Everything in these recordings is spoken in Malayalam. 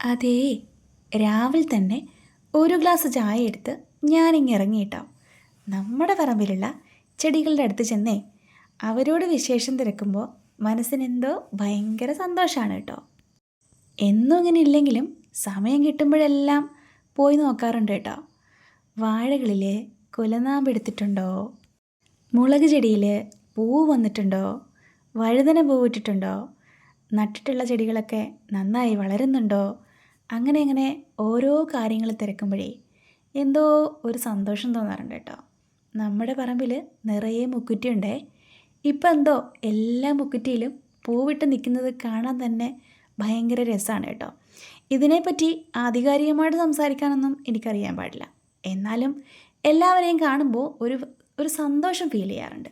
അതേ രാവിലെ തന്നെ ഒരു ഗ്ലാസ് ചായ എടുത്ത് ഞാനിങ്ങ് ഇറങ്ങിയിട്ടാവും നമ്മുടെ പറമ്പിലുള്ള ചെടികളുടെ അടുത്ത് ചെന്നേ അവരോട് വിശേഷം തിരക്കുമ്പോൾ മനസ്സിനെന്തോ ഭയങ്കര സന്തോഷമാണ് കേട്ടോ. എന്നും അങ്ങനെ ഇല്ലെങ്കിലും സമയം കിട്ടുമ്പോഴെല്ലാം പോയി നോക്കാറുണ്ട് കേട്ടോ. വാഴകളിൽ കുലനാമ്പെടുത്തിട്ടുണ്ടോ മുളക് ചെടിയിൽ പൂവ് വന്നിട്ടുണ്ടോ? വഴുതന പൂവിട്ടിട്ടുണ്ടോ നട്ടിട്ടുള്ള ചെടികളൊക്കെ നന്നായി വളരുന്നുണ്ടോ? അങ്ങനെ അങ്ങനെ ഓരോ കാര്യങ്ങൾ തിരക്കുമ്പോഴേ എന്തോ ഒരു സന്തോഷം തോന്നാറുണ്ട് കേട്ടോ. നമ്മുടെ പറമ്പിൽ നിറയെ മുക്കുറ്റിയുണ്ടേ. ഇപ്പം എന്തോ എല്ലാ മുക്കുറ്റിയിലും പൂവിട്ട് നിൽക്കുന്നത് കാണാൻ തന്നെ ഭയങ്കര രസമാണ് കേട്ടോ. ഇതിനെപ്പറ്റി ആധികാരികമായിട്ട് സംസാരിക്കാനൊന്നും എനിക്കറിയാൻ പാടില്ല. എന്നാലും എല്ലാവരെയും കാണുമ്പോൾ ഒരു ഒരു സന്തോഷം ഫീൽ ചെയ്യാറുണ്ട്.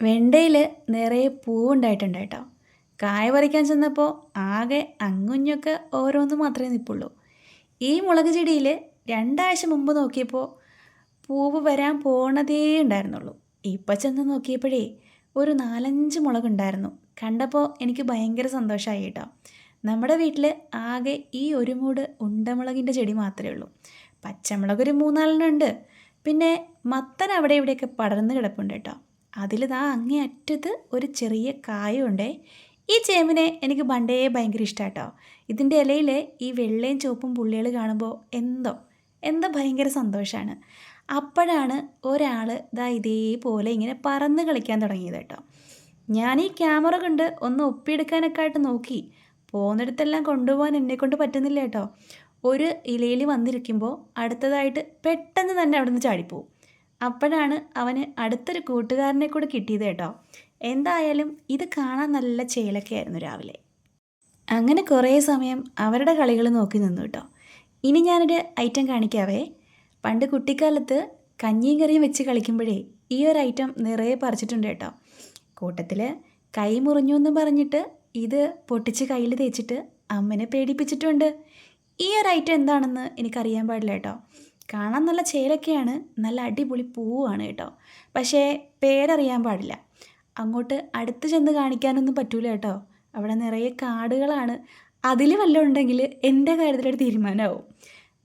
വെണ്ടയിൽ നിറയെ പൂവുണ്ടായിട്ടുണ്ട് കേട്ടോ. കായ പറിക്കാൻ ചെന്നപ്പോൾ ആകെ അങ്ങുഞ്ഞൊക്കെ ഓരോന്ന് മാത്രമേ നിൽപ്പുള്ളൂ ഈ മുളക് ചെടിയിൽ രണ്ടാഴ്ച മുമ്പ് നോക്കിയപ്പോൾ പൂവ് വരാൻ പോണതേ ഉണ്ടായിരുന്നുള്ളൂ. ഇപ്പം ചെന്ന് നോക്കിയപ്പോഴേ ഒരു നാലഞ്ച് മുളക് ഉണ്ടായിരുന്നു കണ്ടപ്പോൾ എനിക്ക് ഭയങ്കര സന്തോഷമായി കേട്ടോ. നമ്മുടെ വീട്ടിൽ ആകെ ഈ ഒരു മൂട് ഉണ്ടമുളകിന്റെ ചെടി മാത്രമേ ഉള്ളൂ. പച്ചമുളക് ഒരു മൂന്നാലെണ്ണുണ്ട് പിന്നെ മത്തൻ അവിടെ ഇവിടെയൊക്കെ പടർന്ന് കിടപ്പുണ്ട് കേട്ടോ. അതിലിതാ അങ്ങേ അറ്റത്ത് ഒരു ചെറിയ കായുണ്ടേ ഈ ചേമ്പിനെ എനിക്ക് പണ്ടേ ഭയങ്കര ഇഷ്ടമാട്ടോ ഇതിന്റെ ഇലയിൽ ഈ വെള്ളയും ചുവപ്പും പുള്ളികൾ കാണുമ്പോൾ എന്തോ എന്തോ ഭയങ്കര സന്തോഷമാണ് അപ്പോഴാണ് ഒരാൾ ദാ ഇതേപോലെ ഇങ്ങനെ പറന്ന് കളിക്കാൻ തുടങ്ങിയത് കേട്ടോ. ഞാൻ ഈ ക്യാമറ കൊണ്ട് ഒന്ന് ഒപ്പിയെടുക്കാനൊക്കെ ആയിട്ട് നോക്കി. പോകുന്നിടത്തെല്ലാം കൊണ്ടുപോകാൻ എന്നെക്കൊണ്ട് പറ്റുന്നില്ല കേട്ടോ. ഒരു ഇലയിൽ വന്നിരിക്കുമ്പോൾ അടുത്തതായിട്ട് പെട്ടെന്ന് തന്നെ അവിടെ നിന്ന് ചാടിപ്പോവും. അപ്പോഴാണ് അവന് അടുത്തൊരു കൂട്ടുകാരനെ കൂടെ കിട്ടിയത് കേട്ടോ. എന്തായാലും ഇത് കാണാൻ നല്ല ചേലക്കായിരുന്നു രാവിലെ. അങ്ങനെ കുറേ സമയം അവരുടെ കളികൾ നോക്കി നിന്നു കേട്ടോ. ഇനി ഞാനൊരു ഐറ്റം കാണിക്കാവേ. പണ്ട് കുട്ടിക്കാലത്ത് കഞ്ഞിയും കറിയും വെച്ച് കളിക്കുമ്പോഴേ ഈ ഒരു ഐറ്റം നിറയെ പറിച്ചിട്ടുണ്ട് കേട്ടോ. കൂട്ടത്തിൽ കൈ മുറിഞ്ഞു എന്ന് പറഞ്ഞിട്ട് ഇത് പൊട്ടിച്ച് കയ്യിൽ തേച്ചിട്ട് അമ്മനെ പേടിപ്പിച്ചിട്ടുണ്ട്. ഈ ഒരു ഐറ്റം എന്താണെന്ന് എനിക്കറിയാൻ പാടില്ല കേട്ടോ. കാണാൻ നല്ല ചേലൊക്കെയാണ് നല്ല അടിപൊളി പൂവാണ് കേട്ടോ. പക്ഷേ പേരറിയാൻ പാടില്ല. അങ്ങോട്ട് അടുത്ത് ചെന്ന് കാണിക്കാനൊന്നും പറ്റൂല കേട്ടോ. അവിടെ നിറയെ കാടുകളാണ്. അതിൽ വല്ലതും ഉണ്ടെങ്കിൽ എന്റെ കാര്യത്തിലൊരു തീരുമാനമാവും.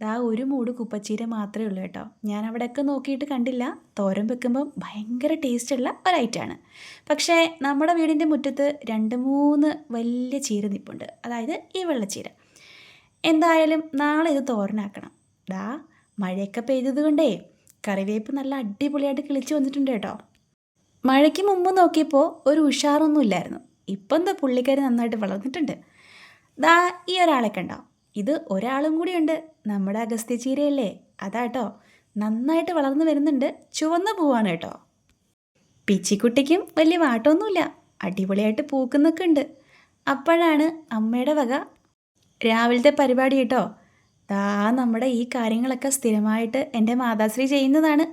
ദാ ഒരു മൂട് കുപ്പച്ചീര മാത്രമേ ഉള്ളൂ കേട്ടോ. ഞാൻ അവിടെയൊക്കെ നോക്കിയിട്ട് കണ്ടില്ല. തോരൻ വെക്കുമ്പം ഭയങ്കര ടേസ്റ്റുള്ള ഒരു ഐറ്റമാണ് പക്ഷേ നമ്മുടെ വീടിന്റെ മുറ്റത്ത് രണ്ട് മൂന്ന് വലിയ ചീര നിപ്പുണ്ട്. അതായത് ഈ വെള്ളച്ചീര. എന്തായാലും നാളെ ഇത് തോരനാക്കണം. ദാ മഴയൊക്കെ പെയ്തത് കൊണ്ടേ കറിവേപ്പ് നല്ല അടിപൊളിയായിട്ട് കിളിച്ച് വന്നിട്ടുണ്ട് കേട്ടോ. മഴയ്ക്ക് മുമ്പ് നോക്കിയപ്പോൾ ഒരു ഉഷാറൊന്നും ഇല്ലായിരുന്നു ഇപ്പം എന്താ പുള്ളിക്കാരി നന്നായിട്ട് വളർന്നിട്ടുണ്ട്. ദാ ഈ ഒരാളെ കണ്ടോ? ഇത് ഒരാളും കൂടിയുണ്ട്. നമ്മുടെ അഗസ്ത്യ ചീരയല്ലേ? അതാട്ടോ. നന്നായിട്ട് വളർന്നു വരുന്നുണ്ട്. ചുവന്ന പൂവാണ് കേട്ടോ. പിച്ചിക്കുട്ടിക്കും വലിയ വാട്ടമൊന്നുമില്ല അടിപൊളിയായിട്ട് പൂക്കുന്നൊക്കെ ഉണ്ട്. അപ്പോഴാണ് അമ്മയുടെ വക. രാവിലത്തെ പരിപാടി കേട്ടോ. ദാ നമ്മുടെ ഈ കാര്യങ്ങളൊക്കെ സ്ഥിരമായിട്ട് എന്റെ മാതാശ്രീ ചെയ്യുന്നതാണ്.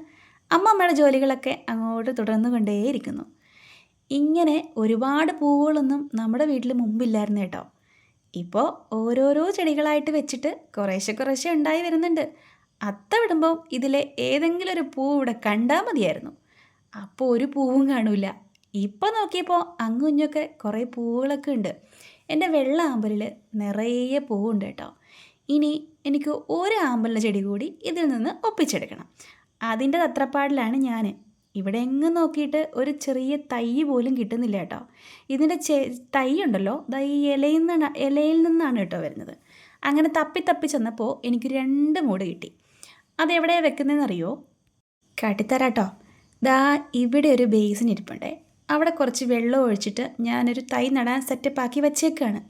അമ്മ അമ്മയുടെ ജോലികളൊക്കെ അങ്ങോട്ട് തുടർന്നു കൊണ്ടേയിരിക്കുന്നു. ഇങ്ങനെ ഒരുപാട് പൂവുകളൊന്നും നമ്മുടെ വീട്ടിൽ മുമ്പില്ലായിരുന്നു കേട്ടോ. ഇപ്പോൾ ഓരോരോ ചെടികളായിട്ട് വെച്ചിട്ട് കുറേശ്ശെ കുറേശ്ശെ ഉണ്ടായി വരുന്നുണ്ട്. അത്ത വിടുമ്പോൾ ഇതിലെ ഏതെങ്കിലും ഒരു പൂവ് ഇവിടെ കണ്ടാൽ മതിയായിരുന്നു. അപ്പോൾ ഒരു പൂവും കാണൂല. ഇപ്പോൾ നോക്കിയപ്പോൾ അങ്ങുഞ്ഞൊക്കെ കുറേ പൂവുകളൊക്കെ ഉണ്ട്. എന്റെ വെള്ള ആമ്പലിൽ നിറയെ പൂവുണ്ട് കേട്ടോ. ഇനി എനിക്ക് ഒരു ആമ്പലിന്റെ ചെടി കൂടി ഇതിൽ നിന്ന് ഒപ്പിച്ചെടുക്കണം. അതിന്റെ തത്രപ്പാടിലാണ് ഞാൻ. ഇവിടെ എങ്ങും നോക്കിയിട്ട് ഒരു ചെറിയ തൈ പോലും കിട്ടുന്നില്ല കേട്ടോ. ഇതിന്റെ ചെ തൈ ഉണ്ടല്ലോ ഈ ഇലയിൽ നിന്ന് ഇലയിൽ നിന്നാണ് കേട്ടോ വരുന്നത്. അങ്ങനെ തപ്പി തപ്പി ചെന്നപ്പോൾ എനിക്ക് രണ്ട് മൂട് കിട്ടി. അതെവിടെയാണ് വെക്കുന്നതെന്ന് അറിയോ? കാട്ടിത്തരാട്ടോ ദാ ഇവിടെ ഒരു ബേസിൻ ഇരിപ്പുണ്ടേ. അവിടെ കുറച്ച് വെള്ളം ഒഴിച്ചിട്ട് ഞാനൊരു തൈ നടാൻ സെറ്റപ്പാക്കി വെച്ചേക്കാണ്.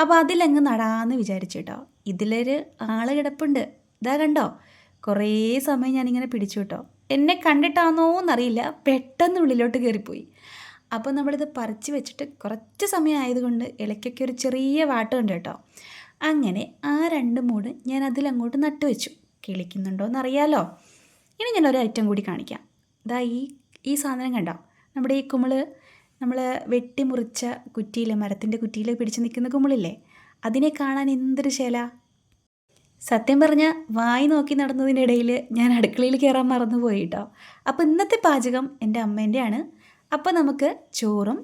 അപ്പോൾ അതിലങ്ങ് നടാമെന്ന് വിചാരിച്ചു കേട്ടോ. ഇതിലൊരു ആൾ കിടപ്പുണ്ട്. ഇതാ കണ്ടോ? കുറേ സമയം ഞാനിങ്ങനെ പിടിച്ചു കേട്ടോ എന്നെ കണ്ടിട്ടാണോ എന്നറിയില്ല. പെട്ടെന്ന് ഉള്ളിലോട്ട് കയറിപ്പോയി. അപ്പോൾ നമ്മളിത് പറിച്ച് വെച്ചിട്ട് കുറച്ച് സമയം ആയതുകൊണ്ട് ഇലയ്ക്കൊക്കെ ഒരു ചെറിയ വാട്ടമുണ്ട് കേട്ടോ അങ്ങനെ ആ രണ്ട് മൂട് ഞാൻ അതിലങ്ങോട്ട് നട്ടു വെച്ചു കിളിക്കുന്നുണ്ടോ എന്നറിയാലോ ഇനി ഞാൻ ഒരു ഐറ്റം കൂടി കാണിക്കാം. ഇതാ ഈ ഈ സാധനം കണ്ടോ? നമ്മുടെ ഈ കുമിൾ നമ്മൾ വെട്ടിമുറിച്ച കുറ്റിയിൽ മരത്തിന്റെ കുറ്റിയിൽ പിടിച്ച് നിൽക്കുന്ന കുമിളില്ലേ? അതിനെ കാണാൻ എന്തൊരു ശേല? സത്യം പറഞ്ഞാൽ വായി നോക്കി നടന്നതിനിടയിൽ ഞാൻ അടുക്കളയിൽ കയറാൻ മറന്നുപോയി കേട്ടോ അപ്പോൾ ഇന്നത്തെ പാചകം എന്റെ അമ്മേന്റെയാണ്. അപ്പോൾ നമുക്ക് ചോറും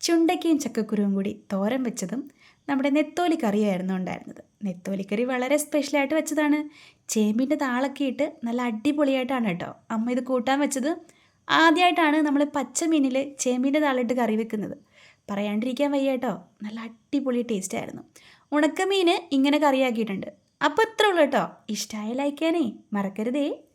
ചുണ്ടക്കയും ചക്കക്കുരുവും കൂടി തോരൻ വെച്ചതും നമ്മുടെ നെത്തോലി കറിയായിരുന്നു ഉണ്ടായിരുന്നത്. നെത്തോലിക്കറി വളരെ സ്പെഷ്യലായിട്ട് വെച്ചതാണ്. ചേമ്പിന്റെ താളൊക്കെ ഇട്ട് നല്ല അടിപൊളിയായിട്ടാണ് കേട്ടോ. അമ്മ ഇത് കൂട്ടാൻ വെച്ചത്. ആദ്യമായിട്ടാണ് നമ്മൾ പച്ചമീനിൽ ചേമ്പിന്റെ താളിട്ട് കറി വെക്കുന്നത്. പറയാണ്ടിരിക്കാൻ വയ്യ കേട്ടോ. നല്ല അടിപൊളി ടേസ്റ്റായിരുന്നു ഉണക്കമീൻ ഇങ്ങനെ കറിയാക്കിയിട്ടുണ്ട്. അപ്പോൾ ഇത്രേ ഉള്ളൂ കേട്ടോ. ഇഷ്ടമായ ലൈക്ക് ചെയ്യാനേ മറക്കരുതേ.